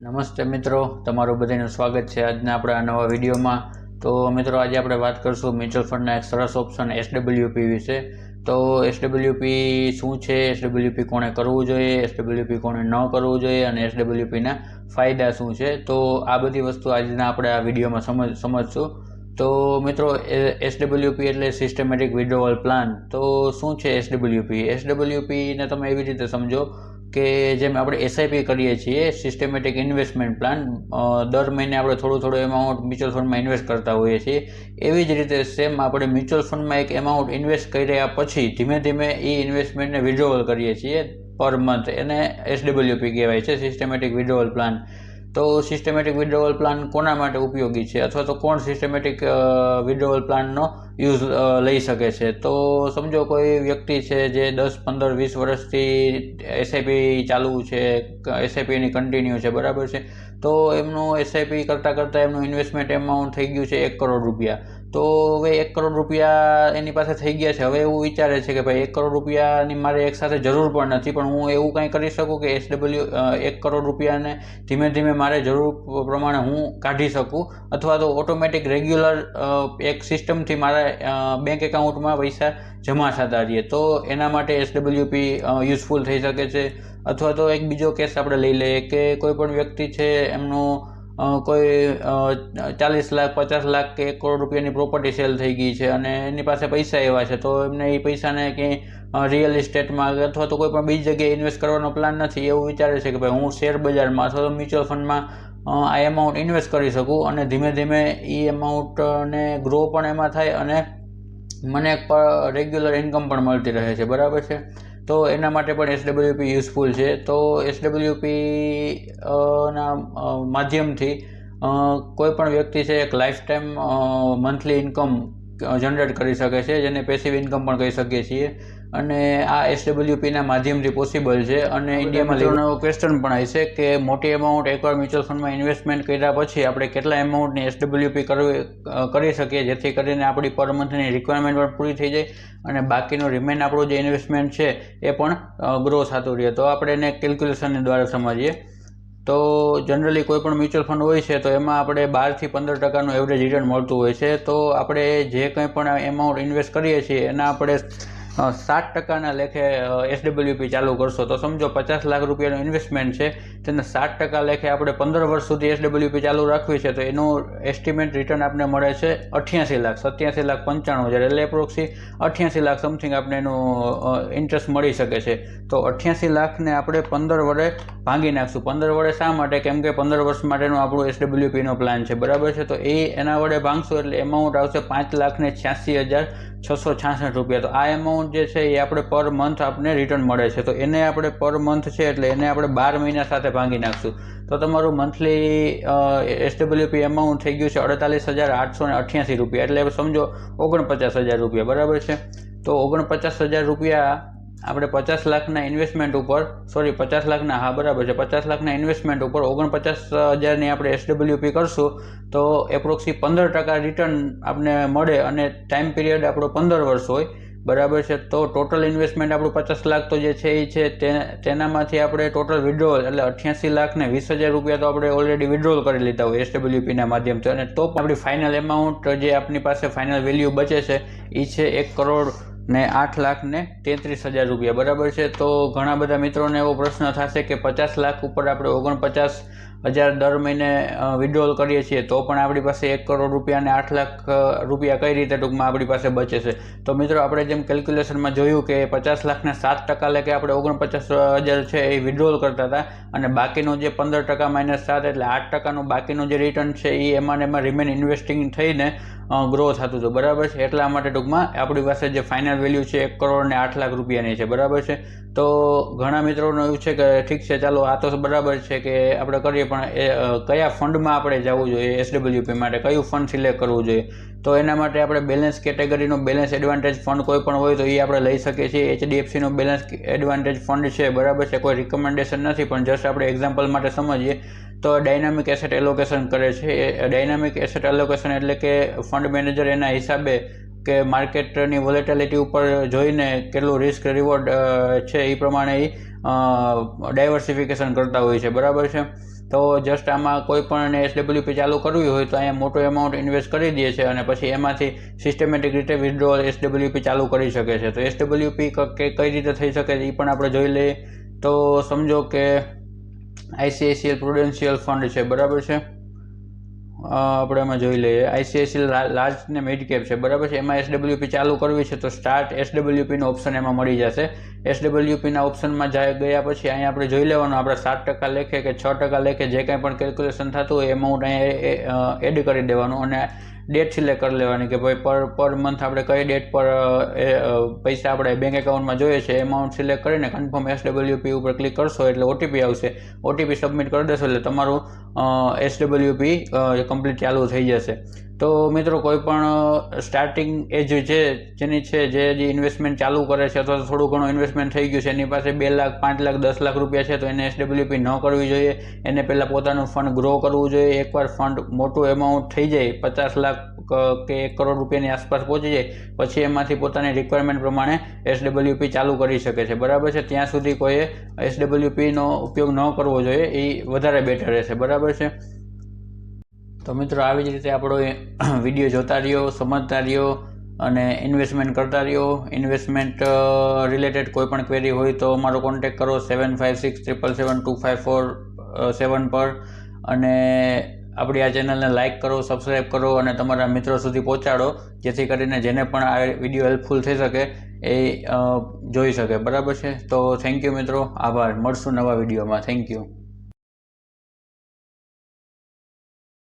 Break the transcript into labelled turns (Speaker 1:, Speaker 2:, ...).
Speaker 1: નમસ્તે મિત્રો, તમારું બધાનું સ્વાગત છે આજના આપણા નવા વિડીયોમાં. તો મિત્રો, આજે આપણે વાત કરીશું મ્યુચ્યુઅલ ફંડના એક સરસ ઓપ્શન એસડબલ્યુપી વિશે. તો એસડબલ્યુપી શું છે? એસડબલ્યુપી કોણે કરવું જોઈએ? એસડબલ્યુપી કોણે ન કરવું જોઈએ? અને એસડબલ્યુપીના ફાયદા શું છે? તો આ બધી વસ્તુ આજના આપણે આ વિડીયોમાં સમજ, સમજશું. તો મિત્રો એસડબલ્યુપી એટલે સિસ્ટમેટિક વિડ્રોવલ પ્લાન તો શું છે એસડબલ્યુપી એસડબલ્યુપીને તમે એવી રીતે સમજો કે જેમ આપણે એસઆઈપી કરીએ છીએ સિસ્ટમેટિક ઇન્વેસ્ટમેન્ટ પ્લાન દર મહિને આપણે થોડું થોડું એમાઉન્ટ મ્યુચ્યુઅલ ફંડમાં ઇન્વેસ્ટ કરતા હોઈએ છીએ. એવી જ રીતે સેમ આપણે મ્યુચ્યુઅલ ફંડમાં એક એમાઉન્ટ ઇન્વેસ્ટ કર્યા પછી ધીમે ધીમે એ ઇન્વેસ્ટમેન્ટને વિડ્રોવલ કરીએ છીએ પર મંથ એને એસડબલ્યુપી કહેવાય છે સિસ્ટમેટિક વિડ્રોવલ પ્લાન તો સિસ્ટમેટિક વિડ્રોવલ પ્લાન કોના માટે ઉપયોગી છે? અથવા તો કોણ સિસ્ટમેટિક વિડ્રોવલ પ્લાનનો યુઝ લઈ શકે છે. તો સમજો કોઈ વ્યક્તિ છે જે દસ, પંદર, વીસ વર્ષથી એસઆઈપી ચાલુ છે એસઆઈપીની કન્ટિન્યુ છે, બરાબર છે? તો એમનું એસઆઈપી કરતાં કરતાં એમનું ઇન્વેસ્ટમેન્ટ એમાઉન્ટ થઈ ગયું છે એક કરોડ રૂપિયા. તો હવે એક કરોડ રૂપિયા એની પાસે થઈ ગયા છે. હવે એવું વિચારે છે કે ભાઈ એક કરોડ રૂપિયાની મારે એક સાથે જરૂર પણ નથી, પણ હું એવું કાંઈ કરી શકું કે એસડબલ્યુ એક કરોડ રૂપિયાને ધીમે ધીમે મારે જરૂર પ્રમાણે હું કાઢી શકું? અથવા તો ઓટોમેટિક રેગ્યુલર એક સિસ્ટમથી મારા બેંક એકાઉન્ટમાં પૈસા જમા થતા રહીએ. તો એના માટે એસડબલ્યુપી યુઝફુલ થઈ શકે છે. અથવા તો એક બીજો કેસ આપણે લઈ લઈએ કે કોઈ પણ વ્યક્તિ છે, એમનું કોઈ ચાલીસ લાખ, પચાસ લાખ કે એક કરોડ રૂપિયાની પ્રોપર્ટી સેલ થઈ ગઈ છે અને એની પાસે પૈસા એવા છે, તો એમને એ પૈસાને ક્યાંય રિયલ ઇસ્ટેટમાં અથવા તો કોઈ પણ બીજી જગ્યાએ ઇન્વેસ્ટ કરવાનો પ્લાન નથી, એવું વિચારે છે કે ભાઈ હું શેર બજારમાં અથવા તો મ્યુચ્યુઅલ ફંડમાં આ એમાઉન્ટ ઇન્વેસ્ટ કરી શકું અને ધીમે ધીમે એ એમાઉન્ટને ગ્રો પણ એમાં થાય અને મને રેગ્યુલર ઇન્કમ પણ મળતી રહે છે, બરાબર છે? તો એના માટે પણ એસડબલ્યુપી યુઝફુલ છે. તો એસડબલ્યુપી ના માધ્યમથી કોઈ પણ વ્યક્તિ છે, એક life time monthly income generate કરી શકે છે જેને પેસિવ ઇન્કમ પણ કહી શકીએ છીએ. અને આ એસડબલ્યુપીના માધ્યમથી પોસિબલ છે. અને ઇન્ડિયામાં લેવાનો ક્વેશ્ચન પણ આવે છે કે મોટી એમાઉન્ટ એકવાર મ્યુચ્યુઅલ ફંડમાં ઇન્વેસ્ટમેન્ટ કર્યા પછી આપણે કેટલા એમાઉન્ટની એસડબલ્યુપી કરવી કરી શકીએ જેથી કરીને આપણી પર મંથની રિક્વાયરમેન્ટ પણ પૂરી થઈ જાય અને બાકીનું રિમેન આપણું જે ઇન્વેસ્ટમેન્ટ છે એ પણ ગ્રો થતું રહે. તો આપણે એને કેલ્ક્યુલેશન દ્વારા સમજીએ. તો જનરલી કોઈ પણ મ્યુચ્યુઅલ ફંડ હોય છે, તો એમાં આપણે બારથી પંદર ટકાનું એવરેજ રિટર્ન મળતું હોય છે. તો આપણે જે કંઈ પણ એમાઉન્ટ ઇન્વેસ્ટ કરીએ છીએ, એના આપણે સાત ટકાના લેખે એસડબલ્યુપી ચાલુ કરશો તો સમજો પચાસ લાખ રૂપિયાનું ઇન્વેસ્ટમેન્ટ છે, તેને સાત ટકા લેખે આપણે પંદર વર્ષ સુધી એસડબલ્યુપી ચાલુ રાખવી છે તો એનું એસ્ટિમેટ રિટર્ન આપણે મળે છે અઠ્યાસી લાખ, સત્યાસી લાખ પંચાણું હજાર એટલે એપ્રોક્સી અઠ્યાસી લાખ સમથિંગ આપણે એનું ઇન્ટરેસ્ટ મળી શકે છે. તો અઠ્યાસી લાખને આપણે પંદર વડે ભાંગી નાખશું. પંદર વડે શા માટે? કેમ કે પંદર વર્ષ માટેનું આપણું એસડબલ્યુપીનો પ્લાન છે. બરાબર છે? તો એ એના વડે ભાંગશું એટલે એમાઉન્ટ આવશે પાંચ લાખને છ્યાસી હજાર છસો છાસઠ રૂપિયા. તો આ એમાઉન્ટ જે છે એ આપણે પર મંથ આપણને રિટર્ન મળે છે. તો એને આપણે પર મંથ છે એટલે એને આપણે બાર મહિના સાથે ભાંગી નાખશું. તો તમારું મંથલી એસડબલ્યુપી એમાઉન્ટ થઈ ગયું છે અડતાલીસ હજાર આઠસો ને અઠ્યાસી રૂપિયા. એટલે સમજો ઓગણપચાસ હજાર રૂપિયા. બરાબર છે? તો ઓગણપચાસ હજાર રૂપિયા આપણે પચાસ લાખના ઇન્વેસ્ટમેન્ટ ઉપર સોરી પચાસ લાખના, હા, બરાબર છે, પચાસ લાખના ઇન્વેસ્ટમેન્ટ ઉપર ઓગણપચાસ હજારની આપણે એસડબલ્યુપી કરશું, તો એપ્રોક્સી પંદર ટકા રિટર્ન આપણે મળે અને ટાઈમ પીરિયડ આપણો પંદર વર્ષ હોય, બરાબર છે, તો ટોટલ ઇન્વેસ્ટમેન્ટ આપણું પચાસ લાખ તો જે છે એ છે તેનામાંથી આપણે ટોટલ વિડ્રોલ એટલે અઠ્યાસી લાખ ને વીસ હજાર રૂપિયા તો આપણે ઓલરેડી વિડ્રોલ કરી લીધા હોય એસડબલ્યુપીના માધ્યમથી, અને તો આપણી ફાઇનલ એમાઉન્ટ જે આપણી પાસે ફાઇનલ વેલ્યુ બચે છે એ છે એક કરોડ ને આઠ લાખ ને તેત્રીસ હજાર રૂપિયા. બરાબર છે? તો ઘણા બધા મિત્રોને એવો પ્રશ્ન થશે કે પચાસ લાખ ઉપર આપણે ઓગણપચાસ હજાર દર મહિને વિડ્રોલ કરીએ છીએ, તો પણ આપણી પાસે એક કરોડ રૂપિયા અને આઠ લાખ રૂપિયા કઈ રીતે ટૂંકમાં આપણી પાસે બચે છે? તો મિત્રો, આપણે જેમ કેલ્ક્યુલેશનમાં જોયું કે પચાસ લાખના સાત ટકા લેકે આપણે ઓગણપચાસ હજાર છે એ વિડ્રોલ કરતા હતા, અને બાકીનું જે પંદર ટકા માઇનસ સાત એટલે આઠ ટકાનું બાકીનું જે રિટર્ન છે એ એમાં એમાં રિમેન ઇન્વેસ્ટિંગ થઈને ગ્રો થતું હતું. બરાબર છે? એટલા માટે ટૂંકમાં આપણી પાસે જે ફાઇનલ વેલ્યુ છે એક કરોડ ને આઠ લાખ રૂપિયાની છે. બરાબર છે? તો ઘણા મિત્રોનું એવું છે કે ઠીક છે, ચાલો આ તો બરાબર છે કે આપણે કરીએ પણ એ કયા ફંડમાં આપણે જવું જોઈએ, એસડબલ્યુપી માટે કયું ફંડ સિલેક્ટ કરવું જોઈએ? તો એના માટે આપણે બેલેન્સ કેટેગરીનું બેલેન્સ એડવાન્ટેજ ફંડ કોઈ પણ હોય તો એ આપણે લઈ શકીએ છીએ. એચડીએફસીનું બેલેન્સ એડવાન્ટેજ ફંડ છે, બરાબર છે? કોઈ રિકમેન્ડેશન નથી, પણ જસ્ટ આપણે એક્ઝામ્પલ માટે સમજીએ તો ડાયનામિક એસેટ એલોકેશન કરે છે. ડાયનામિક એસેટ એલોકેશન એટલે કે ફંડ મેનેજર એના હિસાબે કે માર્કેટની વોલેટિલિટી ઉપર જોઈને કેટલું રિસ્ક રિવોર્ડ છે એ પ્રમાણે એ ડાયવર્સિફિકેશન કરતા હોય છે. બરાબર છે? તો જસ્ટ આમાં કોઈ પણ એસડબ્લ્યુપી ચાલુ કરવી હોય તો અહીંયા મોટો એમાઉન્ટ ઇન્વેસ્ટ કરી દે છે અને પછી એમાંથી સિસ્ટમેટિક રીતે વિથડ્રોઅલ એસડબ્લ્યુપી ચાલુ કરી શકે છે. તો એસડબ્લ્યુપી કઈ રીતે થઈ શકે છે એ પણ આપણે જોઈ લઈએ. તો સમજો કે આઈસીઆઈસીએલ પ્રુડેન્શિયલ ફંડ છે, બરાબર છે? આપણે એમાં જોઈ લઈએ. આઈસીઆઈસી લાર્જ ને મિડ કેપ છે. બરાબર છે? એમાં એસડબલ્યુપી ચાલુ કરવી છે તો સ્ટાર્ટ એસડબલ્યુપીનો ઓપ્શન એમાં મળી જશે. એસડબલ્યુપીના ઓપ્શનમાં જાય ગયા પછી અહીંયા આપણે જોઈ લેવાનું. આપણે સાત ટકા લેખે કે છ ટકા લેખે જે કાંઈ પણ કેલ્ક્યુલેશન થતું હોય એમાઉન્ટ અહીંયા એડ કરી દેવાનું. અને ડેટ સિલેક્ટ કરી લેવાની કે ભાઈ પર પર મંથ આપણે કઈ ડેટ પર એ પૈસા આપણે બેંક એકાઉન્ટમાં જોઈએ છે એમાઉન્ટ સિલેક્ટ કરીને કન્ફર્મ એસડબલ્યુપી ઉપર ક્લિક કરશો એટલે ઓટીપી આવશે. ઓટીપી સબમિટ કરી દેશો એટલે તમારું એસડબ્લ્યુપી કમ્પ્લીટ ચાલુ થઈ જશે. તો મિત્રો, કોઈ પણ સ્ટાર્ટિંગ એજ છે જેની છે, જે ઇન્વેસ્ટમેન્ટ ચાલુ કરે છે, અથવા થોડું ઘણું ઇન્વેસ્ટમેન્ટ થઈ ગયું છે, એની પાસે બે લાખ, પાંચ લાખ, દસ લાખ રૂપિયા છે, તો એને એસડબ્લ્યુપી ન કરવી જોઈએ. એને પહેલાં પોતાનું ફંડ ગ્રો કરવું જોઈએ. એકવાર ફંડ મોટું એમાઉન્ટ થઈ જાય, પચાસ લાખ, કે એક કરોડ રૂપિયાની આસપાસ પહોંચી જાય, પછી એમાંથી પોતાની રિક્વાયરમેન્ટ પ્રમાણે એસડબ્લ્યુપી ચાલુ કરી શકે છે. બરાબર છે? ત્યાં સુધી કોઈએ એસડબ્લ્યુપીનો ઉપયોગ ન કરવો જોઈએ. એ વધારે બેટર રહેશે. બરાબર છે? તો મિત્રો આવી જ રીતે આપણો વીડિયો જોતા રહ્યો, સમજતા રહ્યો અને ઇન્વેસ્ટમેન્ટ કરતા રહ્યો. ઇન્વેસ્ટમેન્ટ રિલેટેડ કોઈ પણ ક્વેરી હોય તો અમારો કોન્ટેક કરો seven five six triple seven two five four seven પર. અને આપણી આ ચેનલને લાઇક કરો સબસ્ક્રાઈબ કરો અને તમારા મિત્રો સુધી પહોંચાડો, જેથી કરીને જેને પણ આ વીડિયો હેલ્પફુલ થઈ શકે એ જોઈ શકે. બરાબર છે? તો થેન્ક યુ મિત્રો. આભાર. મળશું નવા વિડીયોમાં. Thank you